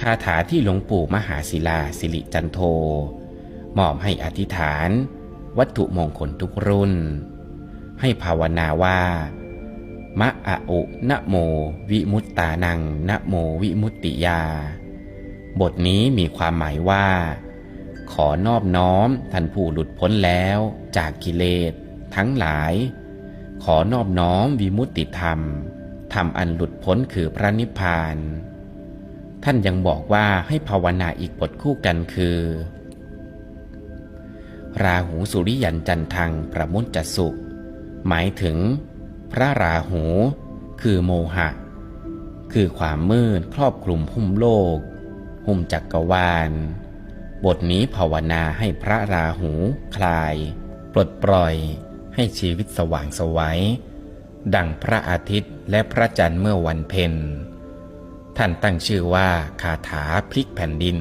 คาถาที่หลวงปู่มหาศิลาสิริจันโท มอบให้อธิษฐาน วัตถุมงคลทุกรุ่น ให้ภาวนาว่ามะอะอุนะโม วิมุตตานังนะโมวิมุตติยา บทนี้มีความหมายว่า ขอนอบน้อมท่านผู้หลุดพ้นแล้วจากกิเลสทั้งหลาย ขอนอบน้อมวิมุตติธรรม ธรรมอันหลุดพ้นคือพระนิพพาน ท่านยังบอกว่าให้ภาวนาอีกบทคู่กันคือ ราหูสุริยันจันทังประมุจจสุ หมายถึง พระราหู คือโมหะ คือความมืดครอบคลุมหุ้มโลก หุ้มจักกรวาล บทนี้ภาวนาให้พระราหู คลาย ปลดปล่อยให้ชีวิตสว่างไสวัยดังพระอาทิตย์และพระจันทร์เมื่อวันเพ็ญ ท่านตั้งชื่อว่าคาถาพลิกแผ่นดิน